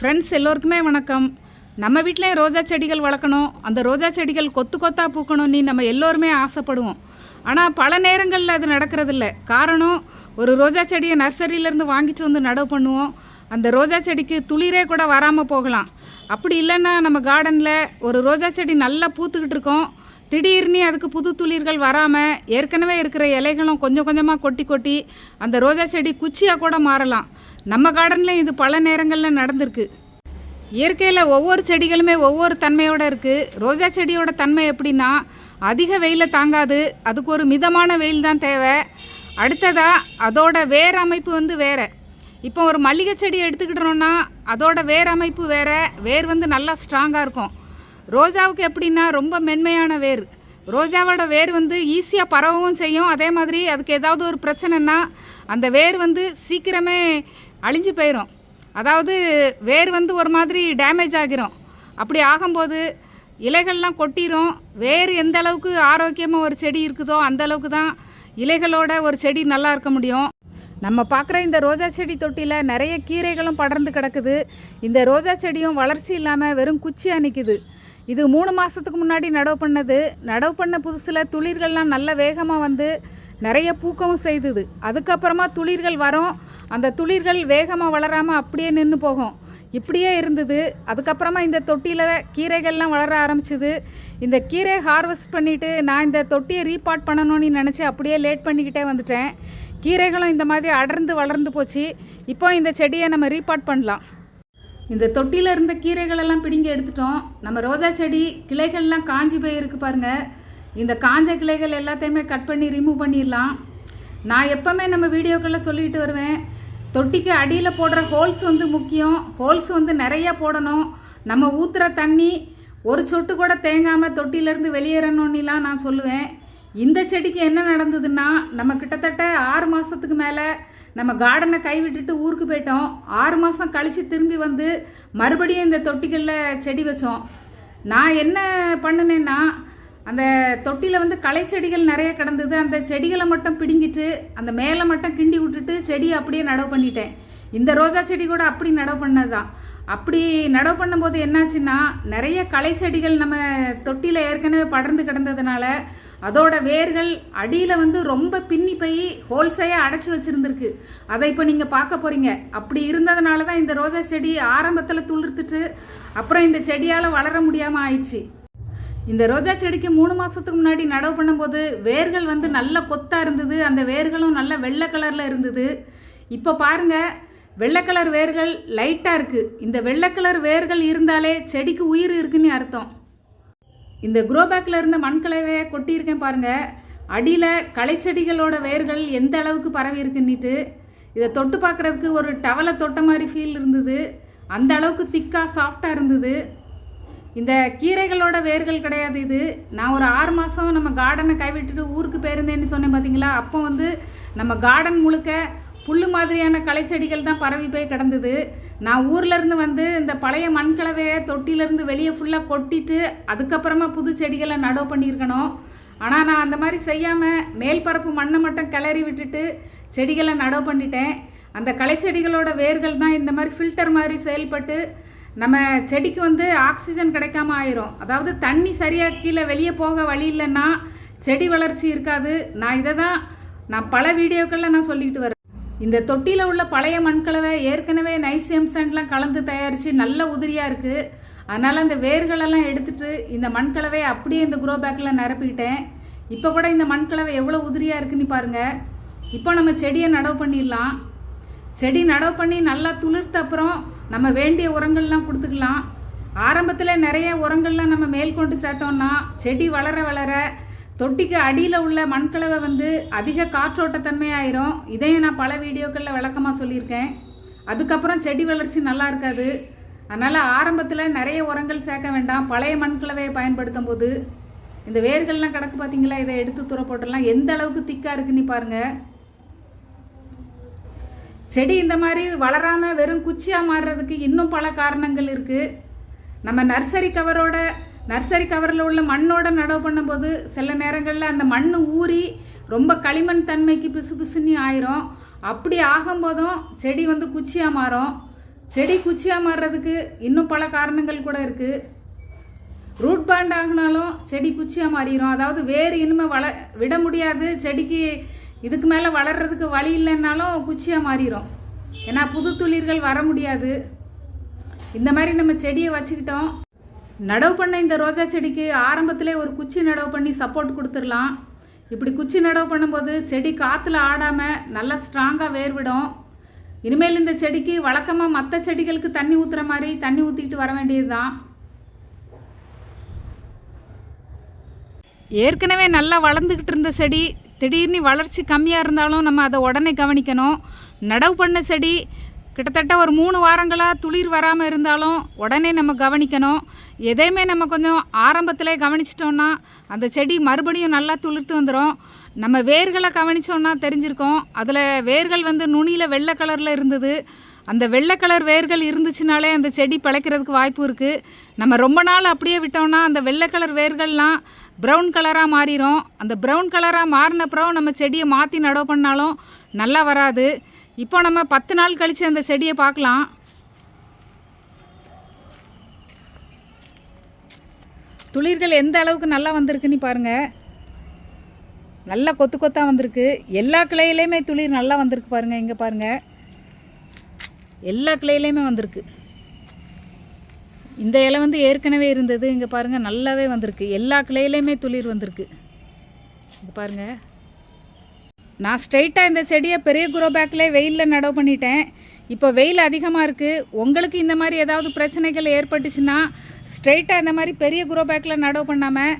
Friends எல்லோருக்குமே வணக்கம். நம்ம வீட்லேயும் ரோஜா செடிகள் வளர்க்கணும். அந்த ரோஜா செடிகள் கொத்து கொத்தாக பூக்கணும்னு நம்ம எல்லோருமே ஆசைப்படுவோம். ஆனால் பல நேரங்களில் அது நடக்கிறதில்ல. காரணம் ஒரு ரோஜா செடியை நர்சரியிலேருந்து வாங்கிட்டு வந்து நடவு பண்ணுவோம். அந்த ரோஜா செடிக்கு துளிரே கூட வராமல் போகலாம். அப்படி இல்லைன்னா நம்ம கார்டனில் ஒரு ரோஜா செடி நல்லா பூத்துக்கிட்டு இருக்கோம். திடீர்னு அதுக்கு புது துளிர்கள் வராமல் ஏற்கனவே இருக்கிற இலைகளும் கொஞ்சம் கொஞ்சமாக கொட்டி கொட்டி அந்த ரோஜா செடி குச்சியாக கூட மாறலாம். நம்ம கார்டன்லேயும் இது பல நேரங்களில் நடந்திருக்கு. இயற்கையில் ஒவ்வொரு செடிகளுமே ஒவ்வொரு தன்மையோடு இருக்குது ரோஜா செடியோட தன்மை எப்படின்னா அதிக வெயிலை தாங்காது. அதுக்கு ஒரு மிதமான வெயில் தான் தேவை. அடுத்ததாக அதோட வேர் அமைப்பு வந்து வேறு. இப்போ ஒரு மல்லிகை செடி எடுத்துக்கிட்டோம்னா அதோட வேர் அமைப்பு வேறு. வேர் வந்து நல்லா ஸ்ட்ராங்காக இருக்கும். ரோஜாவுக்கு எப்படின்னா ரொம்ப மென்மையான வேர். ரோஜாவோட வேர் வந்து ஈஸியாக பரவவும் செய்யும். அதே மாதிரி அதுக்கு ஏதாவது ஒரு பிரச்சனைன்னா அந்த வேர் வந்து சீக்கிரமே அழிஞ்சு போயிடும் அதாவது வேர் வந்து ஒரு மாதிரி டேமேஜ் ஆகிரும். அப்படி ஆகும்போது இலைகள்லாம் கொட்டிடும் வேர் எந்த அளவுக்கு ஆரோக்கியமாக ஒரு செடி இருக்குதோ அந்த அளவுக்கு தான் இலைகளோட ஒரு செடி நல்லா இருக்க முடியும். நம்ம பார்க்குற இந்த ரோஜா செடி தொட்டியில் நிறைய கீரைகளும் படர்ந்து கிடக்குது. இந்த ரோஜா செடியும் வளர்ச்சி இல்லாமல் வெறும் குச்சியாக நிற்கிது இது மூணு மாதத்துக்கு முன்னாடி நடவு பண்ணது. நடவு பண்ண புதுசில் துளிர்கள்லாம் நல்ல வேகமாக வந்து நிறைய பூக்கவும் செய்தது. அதுக்கப்புறமா துளிர்கள் வரும். அந்த துளிர்கள் வேகமாக வளராமல் அப்படியே நின்று போகும். இப்படியே இருந்தது. அதுக்கப்புறமா இந்த தொட்டியில் கீரைகள்லாம் வளர ஆரம்பிச்சுது. இந்த கீரையை ஹார்வெஸ்ட் பண்ணிவிட்டு நான் இந்த தொட்டியை ரீபாட் பண்ணணும்னு நினச்சி அப்படியே லேட் பண்ணிக்கிட்டே வந்துட்டேன். கீரைகளும் இந்த மாதிரி அடர்ந்து வளர்ந்து போச்சு. இப்போ இந்த செடியை நம்ம ரீபாட் பண்ணலாம். இந்த தொட்டியில் இருந்த கீரைகளெல்லாம் பிடிங்கி பிடுங்கி எடுத்துட்டோம். நம்ம ரோஜா செடி கிளைகள்லாம் காஞ்சி போயிருக்கு பாருங்கள் இந்த காஞ்ச கிளைகள் எல்லாத்தையுமே கட் பண்ணி ரிமூவ் பண்ணிடலாம். நான் எப்போவுமே நம்ம வீடியோக்களில் சொல்லிட்டு வருவேன். தொட்டிக்கு அடியில் போடுற ஹோல்ஸ் வந்து முக்கியம். ஹோல்ஸ் வந்து நிறைய போடணும். நம்ம ஊற்றுற தண்ணி ஒரு சொட்டு கூட தேங்காமல் தொட்டியிலேருந்து வெளியேறணும்னுலாம் நான் சொல்லுவேன். இந்த செடிக்கு என்ன நடந்ததுன்னா நம்ம கிட்டத்தட்ட ஆறு மாதத்துக்கு மேலே நம்ம கார்டனை கைவிட்டுட்டு ஊருக்கு போயிட்டோம். ஆறு மாதம் கழித்து திரும்பி வந்து மறுபடியும் இந்த தொட்டிகளில் செடி வச்சோம். நான் என்ன பண்ணினேன்னா அந்த தொட்டியில் வந்து களை செடிகள் நிறைய கிடந்தது. அந்த செடிகளை மட்டும் பிடுங்கிட்டு அந்த மேலே மட்டும் கிண்டி விட்டுட்டு செடியை அப்படியே நடவு பண்ணிட்டேன். இந்த ரோஜா செடி கூட அப்படி நடவு பண்ணது தான் அப்படி நடவு பண்ணும்போது என்னாச்சுன்னா நிறைய களை செடிகள் நம்ம தொட்டியில் ஏற்கனவே படர்ந்து கிடந்ததுனால அதோட வேர்கள் அடியில் வந்து ரொம்ப பின்னி போய் ஹோல்சேயாக அடைச்சி வச்சுருந்துருக்கு. அதை இப்போ நீங்கள் பார்க்க போகிறீங்க அப்படி இருந்ததுனால தான் இந்த ரோஜா செடி ஆரம்பத்தில் துளிர்த்துட்டு அப்புறம் இந்த செடியால் வளர முடியாமல் ஆயிடுச்சு. இந்த ரோஜா செடிக்கு மூணு மாதத்துக்கு முன்னாடி நடவு பண்ணும்போது வேர்கள் வந்து நல்ல கொத்தாக இருந்தது. அந்த வேர்களும் நல்ல வெள்ளை கலரில் இருந்தது. இப்போ பாருங்கள் வெள்ளை கலர் வேர்கள் லைட்டாக இருக்குது இந்த வெள்ளை கலர் வேர்கள் இருந்தாலே செடிக்கு உயிர் இருக்குன்னு அர்த்தம். இந்த குரோ பேக்கில் இருந்த மண்கலவையை கொட்டியிருக்கேன் பாருங்கள் அடியில் களை செடிகளோட வேர்கள் எந்த அளவுக்கு பரவி இருக்குன்னுட்டு. இதை தொட்டு பார்க்குறதுக்கு ஒரு டவலை தொட்ட மாதிரி ஃபீல் இருந்தது. அந்த அளவுக்கு திக்காக சாஃப்டாக இருந்தது. இந்த கீரைகளோட வேர்கள் கிடையாது இது. நான் ஒரு ஆறு மாதம் நம்ம கார்டனை கைவிட்டுட்டு ஊருக்கு போயிருந்தேன்னு சொன்னேன் பார்த்தீங்களா அப்போ வந்து நம்ம கார்டன் முழுக்க புல் மாதிரியான களை செடிகள் தான் பரவி போய் கிடந்தது. நான் ஊர்லேருந்து வந்து இந்த பழைய மண்கலவையை தொட்டிலேருந்து வெளியே ஃபுல்லாக கொட்டிட்டு அதுக்கப்புறமா புது செடிகளை நடவு பண்ணியிருக்கணும். ஆனால் நான் அந்த மாதிரி செய்யாமல் மேல் பரப்பு மண்ணை மட்டும் கிளறி விட்டுட்டு செடிகளை நடவு பண்ணிட்டேன். அந்த களை செடிகளோட வேர்கள் தான் இந்த மாதிரி ஃபில்டர் மாதிரி செயல்பட்டு நம்ம செடிக்கு வந்து ஆக்சிஜன் கிடைக்காம ஆயிரும். அதாவது தண்ணி சரியாக கீழே வெளியே போக வழி இல்லைன்னா செடி வளர்ச்சி இருக்காது. நான் இதை தான் நான் பல வீடியோக்களில் நான் சொல்லிட்டு வரேன். இந்த தொட்டியில் உள்ள பழைய மண்கலவை ஏற்கனவே நைசியம் சாண்ட்லாம் கலந்து தயாரித்து நல்ல உதிரியாக இருக்குது அதனால் அந்த வேர்களெல்லாம் எடுத்துட்டு இந்த மண்கலவையை அப்படியே இந்த குரோ பேக்கில் நிரப்பிக்கிட்டேன் இப்போ கூட இந்த மண்கலவை எவ்வளோ உதிரியாக இருக்குன்னு பாருங்கள் இப்போ நம்ம செடியை நடவு பண்ணிடலாம். செடி நடவு பண்ணி நல்லா துளிர்த்த அப்புறம் நம்ம வேண்டிய உரங்கள்லாம் கொடுத்துக்கலாம். ஆரம்பத்தில் நிறைய உரங்கள்லாம் நம்ம மேல்கொண்டு சேர்த்தோம்னா செடி வளர வளர தொட்டிக்கு அடியில் உள்ள மண்கலவை வந்து அதிக காற்றோட்டத்தன்மையாயிரும். இதையும் நான் பல வீடியோக்களில் விளக்கமாக சொல்லியிருக்கேன். அதுக்கப்புறம் செடி வளர்ச்சி நல்லா இருக்காது. அதனால் ஆரம்பத்தில் நிறைய உரங்கள் சேர்க்க வேண்டாம். பழைய மண்கலவையை பயன்படுத்தும் போது இந்த வேர்கள்லாம் கிடக்கு பார்த்தீங்களா இதை எடுத்து துற போட்டுடலாம் எந்த அளவுக்கு திக்காக இருக்குன்னு பாருங்கள் செடி இந்த மாதிரி வளராமல் வெறும் குச்சியாக மாறுறதுக்கு இன்னும் பல காரணங்கள் இருக்குது நம்ம நர்சரி கவரோட நர்சரி கவரில் உள்ள மண்ணோட நடவு பண்ணும்போது சில நேரங்களில் அந்த மண் ஊறி ரொம்ப களிமண் தன்மைக்கு பிசு பிசுன்னு ஆயிரும். அப்படி ஆகும்போதும் செடி வந்து குச்சியாக மாறும். செடி குச்சியாக மாறுறதுக்கு இன்னும் பல காரணங்கள் கூட இருக்குது ரூட் பேண்ட் ஆகினாலும் செடி குச்சியாக மாறிடும் அதாவது வேறு இனிமேல் வள விட முடியாது. செடிக்கு இதுக்கு மேலே வளர்றதுக்கு வழி இல்லைன்னாலும் குச்சியாக மாறிடும் ஏன்னா புது துளிர்கள் வர முடியாது. இந்த மாதிரி நம்ம செடியை வச்சுக்கிட்டோம். நடவு பண்ண இந்த ரோஜா செடிக்கு ஆரம்பத்திலே ஒரு குச்சி நடவு பண்ணி சப்போர்ட் கொடுத்துடலாம். இப்படி குச்சி நடவு பண்ணும்போது செடி காற்றுல ஆடாமல் நல்லா ஸ்ட்ராங்காக வேர் விடும் இனிமேல் இந்த செடிக்கு வழக்கமாக மற்ற செடிகளுக்கு தண்ணி ஊற்றுற மாதிரி தண்ணி ஊற்றிக்கிட்டு வர வேண்டியது தான் ஏற்கனவே நல்லா வளர்ந்துக்கிட்டு இருந்த செடி திடீர்னு வளர்ச்சி கம்மியாக இருந்தாலும் நம்ம அதை உடனே கவனிக்கணும். நடவு பண்ண செடி கிட்டத்தட்ட ஒரு மூணு வாரங்களாக துளிர் வராமல் இருந்தாலும் உடனே நம்ம கவனிக்கணும். எதையுமே நம்ம கொஞ்சம் ஆரம்பத்திலே கவனிச்சிட்டோன்னா அந்த செடி மறுபடியும் நல்லா துளிர்த்து வந்துடும் நம்ம வேர்களை கவனிச்சோன்னா தெரிஞ்சிருக்கோம். அதில் வேர்கள் வந்து நுனியில் வெள்ளை கலரில் இருந்தது. அந்த வெள்ளை கலர் வேர்கள் இருந்துச்சுனாலே அந்த செடி பிழைக்கிறதுக்கு வாய்ப்பு இருக்குது நம்ம ரொம்ப நாள் அப்படியே விட்டோம்னா அந்த வெள்ளை கலர் வேர்கள்லாம் ப்ரௌன் கலராக மாறிடும் அந்த ப்ரௌன் கலராக மாறினப்புறம் நம்ம செடியை மாற்றி நடவு பண்ணாலும் நல்லா வராது. இப்போ நம்ம பத்து நாள் கழித்து அந்த செடியை பார்க்கலாம். துளிர்கள் எந்த அளவுக்கு நல்லா வந்திருக்குன்னு பாருங்கள் நல்லா கொத்து கொத்தாக வந்திருக்கு. எல்லா கிளையிலையுமே துளிர் நல்லா வந்திருக்கு பாருங்கள் இங்கே பாருங்கள் எல்லா கிளையிலையுமே வந்திருக்கு. இந்த இலை வந்து ஏற்கனவே இருந்தது. இங்கே பாருங்கள் நல்லாவே வந்திருக்கு. எல்லா கிளையிலையுமே துளிர் வந்திருக்கு. இங்கே பாருங்கள் நான் ஸ்ட்ரைட்டாக இந்த செடியை பெரிய குரோ பேக்கில் வெயிலில் நடவு பண்ணிட்டேன். இப்போ வெயில் அதிகமாக இருக்குது உங்களுக்கு இந்த மாதிரி ஏதாவது பிரச்சனைகள் ஏற்பட்டுச்சுன்னா ஸ்ட்ரைட்டாக இந்த மாதிரி பெரிய குரோ பேக்கில் நடவு பண்ணாமல்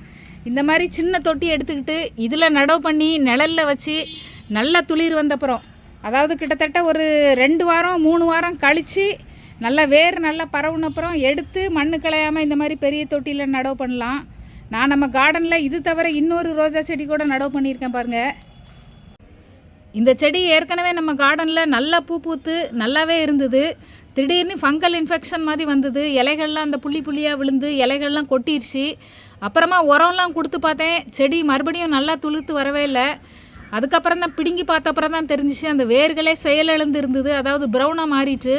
இந்த மாதிரி சின்ன தொட்டி எடுத்துக்கிட்டு இதில் நடவு பண்ணி நிழலில் வச்சு நல்ல துளிர் வந்தப்புறம் அதாவது கிட்டத்தட்ட ஒரு ரெண்டு வாரம் மூணு வாரம் கழித்து நல்லா வேர் நல்லா பரவுனப்புறம் எடுத்து மண்ணு களையாமல் இந்த மாதிரி பெரிய தொட்டியில் நடவு பண்ணலாம். நான் நம்ம கார்டனில் இது தவிர இன்னொரு ரோஜா செடி கூட நடவு பண்ணியிருக்கேன் பாருங்கள் இந்த செடி ஏற்கனவே நம்ம கார்டனில் நல்லா பூ பூத்து நல்லாவே இருந்தது. திடீர்னு ஃபங்கல் இன்ஃபெக்ஷன் மாதிரி வந்தது. இலைகள்லாம் அந்த புள்ளி புள்ளியாக விழுந்து இலைகள்லாம் கொட்டிருச்சு. அப்புறமா உரம்லாம் கொடுத்து பார்த்தேன். செடி மறுபடியும் நல்லா துளுத்து வரவே இல்லை. அதுக்கப்புறம் தான் பிடுங்கி பார்த்தப்பறம் தான் தெரிஞ்சிச்சு. அந்த வேர்களே செயலிழந்து இருந்தது. அதாவது ப்ரௌனாக மாறிட்டு.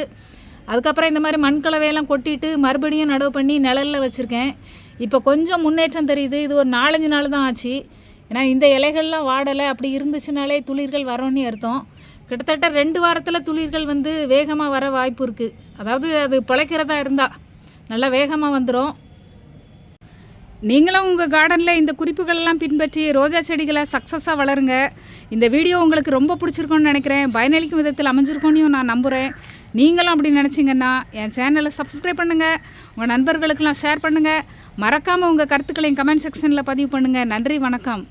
அதுக்கப்புறம் இந்த மாதிரி மண் கலவையெல்லாம் கொட்டிட்டு மறுபடியும் நடவு பண்ணி நிழலில் வச்சுருக்கேன். இப்போ கொஞ்சம் முன்னேற்றம் தெரியுது. இது ஒரு நாலஞ்சு நாள் தான் ஆச்சு. ஏன்னா இந்த இலைகள்லாம் வாடலை. அப்படி இருந்துச்சுனாலே துளிர்கள் வரோன்னு அர்த்தம். கிட்டத்தட்ட ரெண்டு வாரத்தில் துளிர்கள் வந்து வேகமாக வர வாய்ப்பு இருக்குது அதாவது அது பிழைக்கிறதா இருந்தால் நல்லா வேகமாக வந்துடும் நீங்களும் உங்கள் கார்டனில் இந்த குறிப்புகளெல்லாம் பின்பற்றி ரோஜா செடிகளை சக்ஸஸாக வளருங்க. இந்த வீடியோ உங்களுக்கு ரொம்ப பிடிச்சிருக்கோன்னு நினைக்கிறேன். பயனளிக்கும் விதத்தில் அமைஞ்சிருக்கோன்னு நான் நம்புகிறேன் நீங்களும் அப்படி நினச்சிங்கன்னா என் சேனலை சப்ஸ்கிரைப் பண்ணுங்கள் உங்கள் நண்பர்களுக்கெல்லாம் ஷேர் பண்ணுங்கள் மறக்காமல் உங்கள் கருத்துக்களையும் கமெண்ட் செக்ஷனில் பதிவு பண்ணுங்கள் நன்றி வணக்கம்.